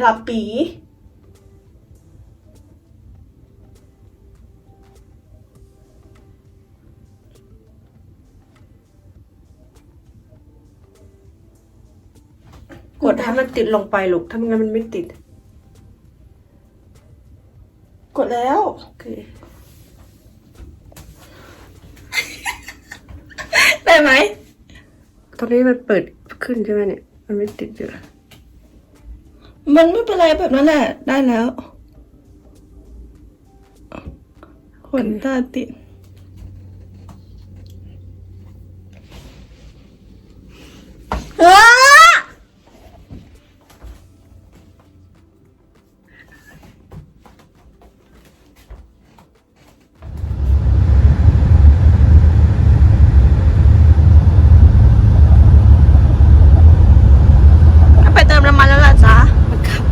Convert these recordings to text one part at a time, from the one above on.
หลับปีกดให้มันติดลงไปลูกทำไงนมันไม่ติด กดแล้ว โอเค ได้ไหม ตอนนี้มันเปิดขึ้นใช่ไหมเนี่ย มันไม่ติดอยู่ มันไม่เป็นไรแบบนั้นแหละ ได้แล้วขนตาติดอ้าปเติมน้ำมันแล้วล่ะจ๊ะ มันขับ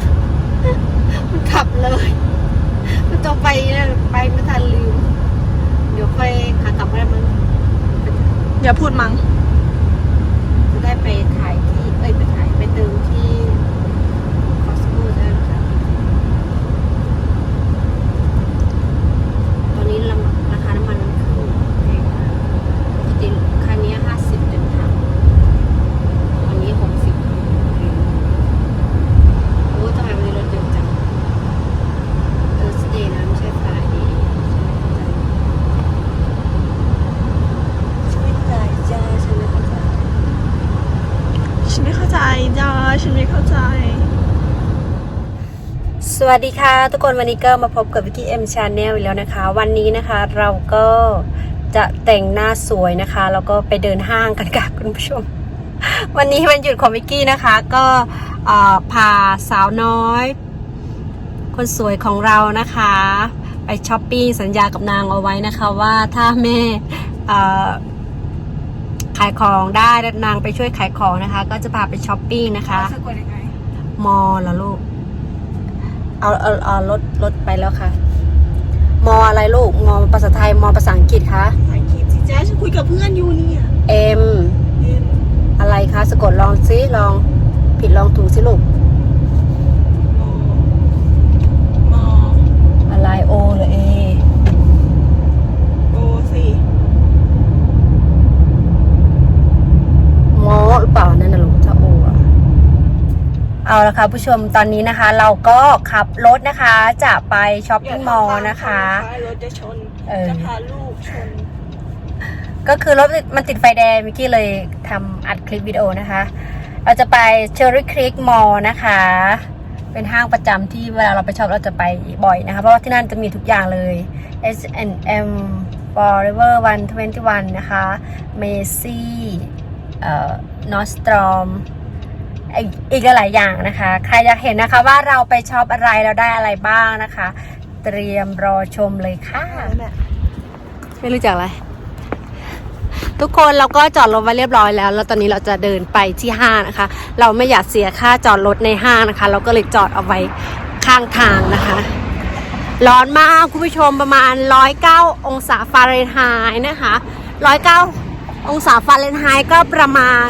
มันขับเลย มันต้องไปนะไปไม่ทันลืม เดี๋ยวค่อยขากลับก็ได้มั้ง อย่าพูดมั้ง จะได้ไปถ่ายที่ เอ้ยไปถ่ายไปเติมที่คอสโก้ได้นะคะตอนนี้ราราคาน้ำมันมันขึ้นแพงมากปกติคันนี้ห้าสิบเต็มถังวันนี้หกสิบโอ้ทำไมวันนี้รถเยอะจังเออสเดย์นะไม่ใช่ฟรายเดย์ฉันไม่เข้าใจจ้าฉันไม่เข้าใจ ฉันไม่เข้าใจจ้าฉันไม่เข้าใจ ส วัสดีค่ะ ทุกคนวันนี้ก็มาพบกับวิกกี้เอ็มชาแนลอีกแล้วนะคะ วันนี้นะคะเราก็จะแต่งหน้าสวยนะคะ แล้วก็ไปเดินห้างกันค่ะคุณผู้ชม วันนี้วันหยุดของวิกกี้นะคะ ก็เอ่อพาสาวน้อย คนสวยของเรานะคะ ไปช้อปปิ้งสัญญากับนางเอาไว้นะคะว่าถ้าแม่เอ่อขายของได้แล้วนางไปช่วยขายของนะคะ ก็จะพาไปช้อปปิ้งนะคะสะกดยังไงมอเหรอลูก เอาเอาเอารถรถไปแล้วค่ะ มออะไรลูก มอภาษาไทย มอภาษาอังกฤษคะภาษาอังกฤษสิจ้าฉันคุยกับเพื่อนอยู่เนี่ย M อะไรคะ สะกดลองซิลอง ผิดลองถูกสิลูก มอมอ อะไร O หรือ A โอสิ มอหรือเปล่านั่นนะลูกถ้า O อะ เอาละค่ะผู้ชมตอนนี้นะคะ เราก็ขับรถนะคะจะไปช้อปปิ้งมอลล์นะคะ รถจะชน เออ จะพาลูกชน ก็คือรถมันติดไฟแดงมิกกี้เลยทำอัดคลิปวิดีโอนะคะ เราจะไปเชอร์รี่คลิกมอลนะคะ เป็นห้างประจำที่เวลาเราไปช็อปเราจะไปบ่อยนะคะ เพราะว่าที่นั่นจะมีทุกอย่างเลย S&M Forever 121 นะคะ Macy เอ่อ Nordstrom อีกอี กหลายอย่างนะคะ ใครอยากเห็นนะคะว่าเราไปช็อปอะไรเราได้อะไรบ้างนะคะ เตรียมรอชมเลยค่ะ ไม่รู้จักอะไร ทุกคนเราก็จอดรถไว้เรียบร้อยแล้ว แล้วตอนนี้เราจะเดินไปที่ห้างนะคะ เราไม่อยากเสียค่าจอดรถในห้างนะคะ เราก็เลยจอดเอาไว้ข้างทางนะคะ ร้อนมากคุณผู้ชมประมาณ 109 องศาฟาเรนไฮต์นะคะ 109 องศาฟาเรนไฮต์ก็ประมาณ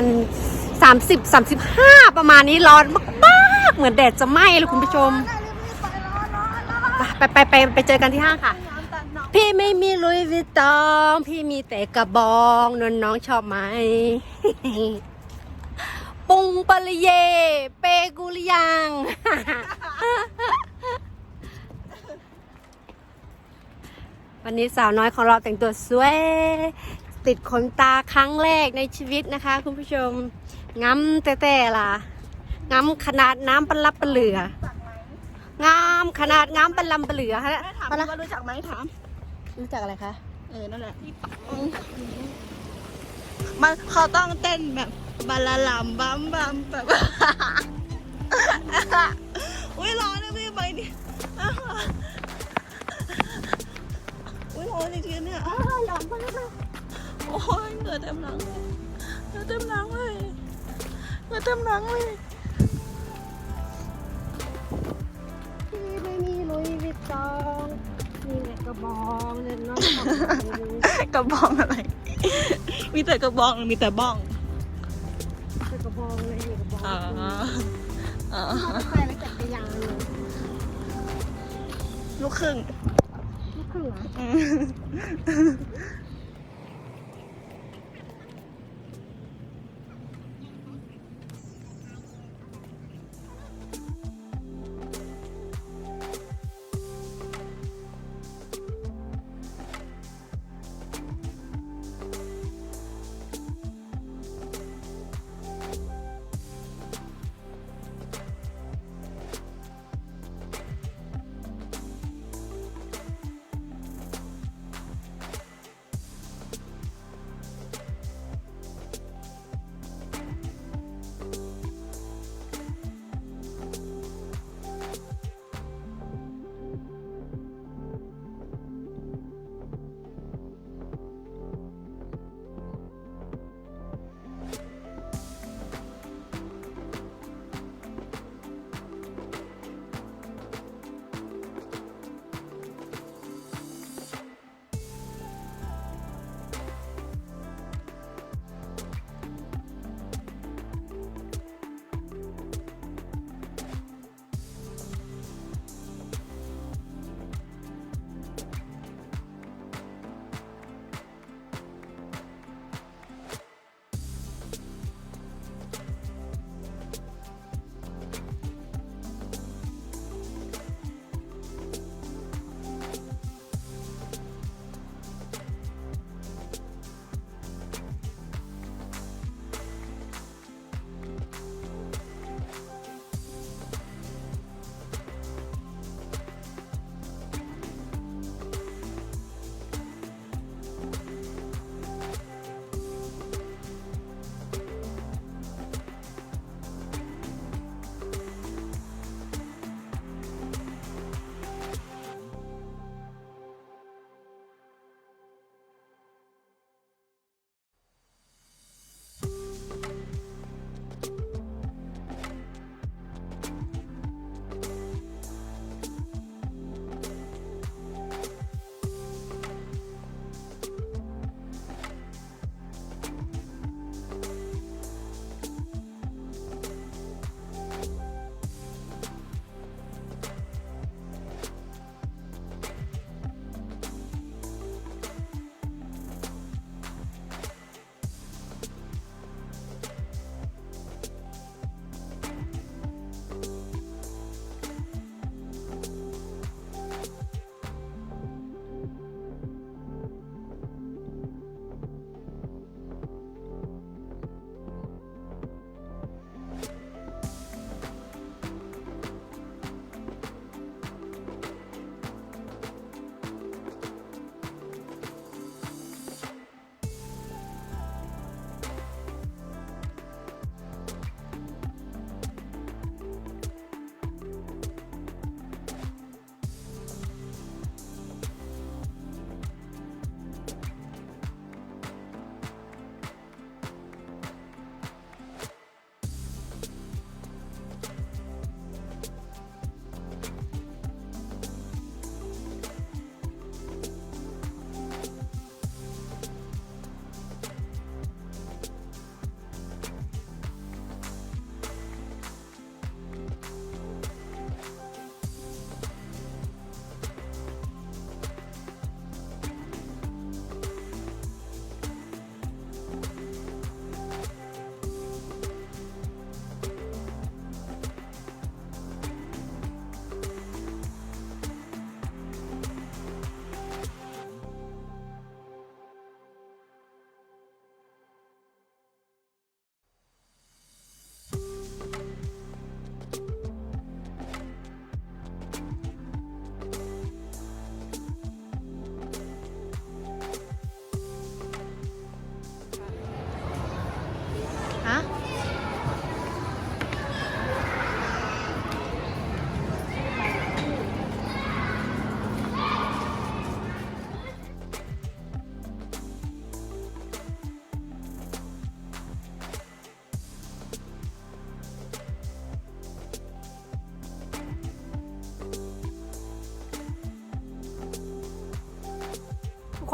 30 35 ประมาณนี้ร้อนมากๆ เหมือนแดดจะไหม้เลยคุณผู้ชม ไปไปไปไปเจอกันที่ห้างค่ะ พี่ไม่มีลุยวิตอง พี่มีแต่กระบองนวลน้องชอบไหม ปุงปะลเย เปกุลยัง วันนี้สาวน้อยของเราแต่งตัวสวย ติดขนตาครั้งแรกในชีวิตนะคะ คุณผู้ชมง้ำแต่แต่ล่ะง้ำขนาดน้ำปลาลับปลาเหลืองามขนาดง้ำปลาลำปลาเหลือฮะถามปลาละว่ารู้จักไหมถามรู้จักอะไรคะเออนั่นแหละมันเขาต้องเต้นแบบบาลาลัมบัมบัมแบบอุ้ยร้อนนะพี่ใบนี่อุ้ยร้อนจริงๆเนี่ยอ้าวหลอนมากเลย โอ้ยเหงื่อเต็มหลังเลยเหงื่อเต็มหลังเลยเหงื่อเต็มหลังเลยพี่ไม่มีลุยวิตตองมีแต่กระบองเนี่ยน้องทำอะไรรู้กระบองอะไร มีแต่กระบองหรือมีแต่บ้องแต่กระบองเลยอยู่กระบองอ๋ออ๋อมาไปแล้วจากเด็อย่างหนึงลูกครึ่งลูกครึ่งเหรอ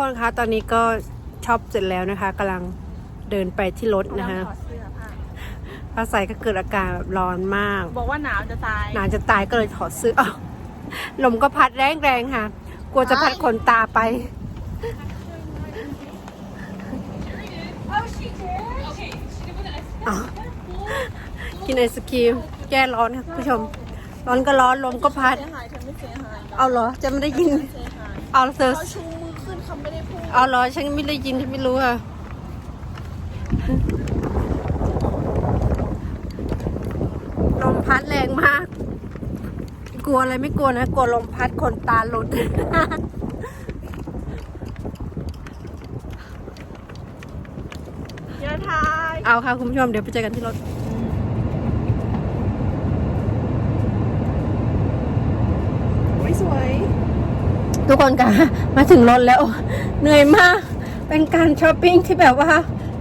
คนคะตอนนี้ก็ช็อปเสร็จแล้วนะคะกำลังเดินไปที่รถนะคะถอดเสื้อผ้าฟ้าใสก็เกิดอาการแบบร้อนมาก บอกว่าหนาวจะตายหนานจะตายก็เลยถอดเสื้ออ้าวลมก็พัดแรงแรงๆค่ะ กลัวจะพัดขนตาไป อ้าวกินไอศครีมแก้ร้อนค่ะคุณผู้ชม ร้อนก็ร้อนลมก็พัด เสียหายเธอไม่เสียหายเอาเหรอจะไม่ได้ยิน เสียหายเอาเธอเขาชูมือขึ้น เขาไม่ได้พูดเอาเหรอฉันไม่ได้ยินฉันไม่รู้อะลมพัดแรงมาก กลัวอะไรไม่กลัวนะ กลัวลมพัดขนตาหลุดอย่าทาย เอาค่ะ คุณผู้ชม เดี๋ยวไปเจอกันที่รถ ไม่สวย ทุกคนค่ะมาถึงรถแล้ว เหนื่อยมาก เป็นการช้อปปิ้งที่แบบว่า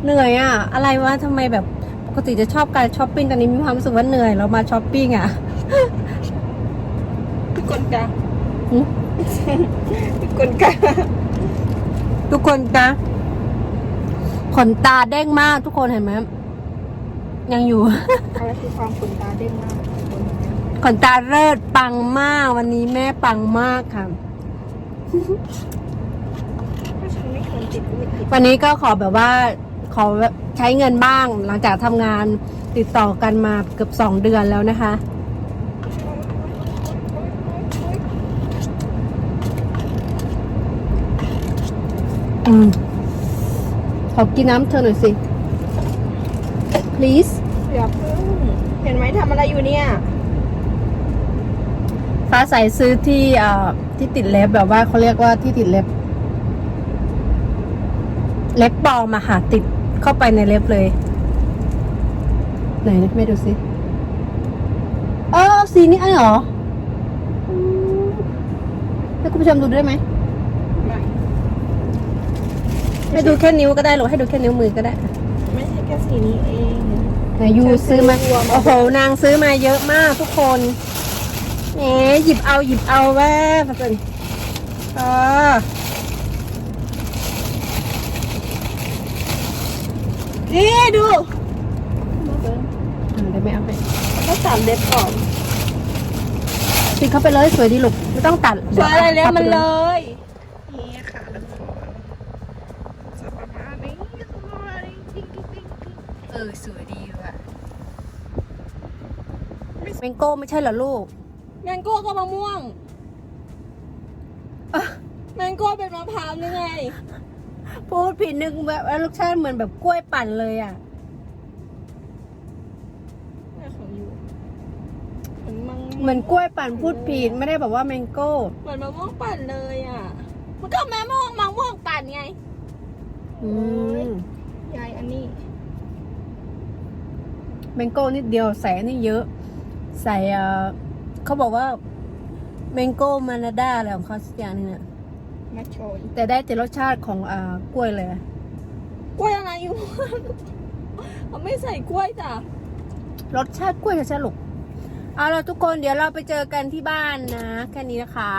เหนื่อยอะอะไรวะทำไมแบบปกติจะชอบการช้อปปิ้งตอนนี้มีความรู้สึกว่าเหนื่อยเรามาช้อปปิ้งอะทุกคนกะหึทุกคนกะทุกคนคะขนตาเด้งมากทุกคนเห็นไหมยังอยู่อะไรคือความขนตาเด้งมากขนตาเลิศปังมาก วันนี้แม่ปังมากค่ะ ถ้าฉันไม่ควรติดก็ไม่ติดวันนี้ก็ขอแบบว่าขอใช้เงินบ้าง หลังจากทำงานติดต่อกันมาเกือบสองเดือนแล้วนะคะ อืม ขอกินน้ำเธอหน่อยสิ please อย่าพึ่งเห็นไหมทำอะไรอยู่เนี่ย ฟ้าใสซื้อที่เอ่อที่ติดเล็บแบบว่าเขาเรียกว่าที่ติดเล็บ เล็บปลอมมาค่ะ ติดเข้าไปในเล็บเลย ไหนไม่ดูสิเออสีนี้ไอ้เหรออืมให้คุณผู้ชมดูด้วยไหมไม่ให้ดูแค่นิ้วก็ได้หรือให้ดูแค่นิ้วมือก็ได้ ไม่ใช่แค่สีนี้เองไหนยูซื้อมาฉันซื้อรวมมา โอ้โห นางซื้อมาเยอะมากทุกคน แหมหยิบเอาหยิบเอาแว่พัสนอ่านี่ดูอ่าเดี๋ยวไม่เอาไปเขาตัดเล็บก่อนติดเข้าไปเลยสวยดีลูกไม่ต้องตัดสวยอะไรเล็บมันเลยยนี่ค่ะจะประมาณนี้ประมาณนี้จริงๆเออสวยดีว่ะเมงโก้ไม่ใช่เหรอลูก แมงโก้ก็มะม่วงอะแมงโก้เป็นมะพร้าวหรือไง พูดผิดนึกแบบว่ารสชาติเหมือนแบบกล้วยปั่นเลยอะแม่ของอยู่เหมือนมังเหมือนกล้วยปั่นพูดผิดไม่ได้แบบว่าแมงโก้เหมือนมะม่วงปั่นเลยอะ มันก็มะม่วงมะม่วงปั่นไงอืมยายอันนี้แมงโก้นิดเดียวใส่อันนี่เยอะ ใส่เอ่อ เขาบอกว่าแมงโก้มานาด้าอะไรของเขาสักอย่างหนึงน่ะมาโชยแต่ได้แต่รสชาติของอ่ากล้วยเลยอะกล้วยอะไรอยู่ เขาไม่ใส่กล้วยจ้ะรสชาติกล้วยชัดๆลูกเอาละทุกคนเดี๋ยวเราไปเจอกันที่บ้านนะ แค่นี้นะคะ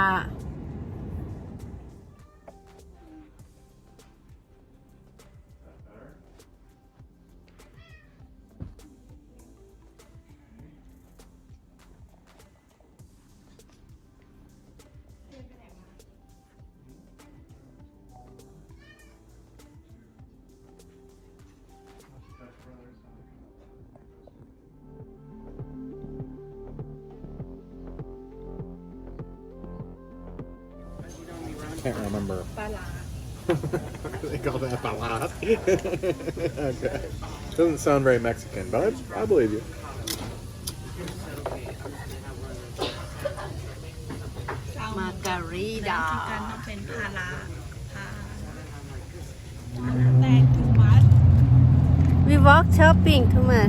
Can't remember. ปลาหลา they call that balat. okay. Doesn't sound very Mexican, but I, I believe you. มาการีดาการทำเป็นพาราพาแตงทูมัส We walk shopping ทุกมา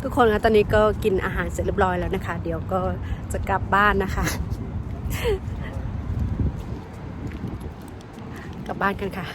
ทุก คนคะตอนนี้ก็กินอาหารเสร็จเรียบร้อยแล้วนะคะ เดี๋ยวก็จะกลับบ้านนะคะ กลับบ้านกันค่ะ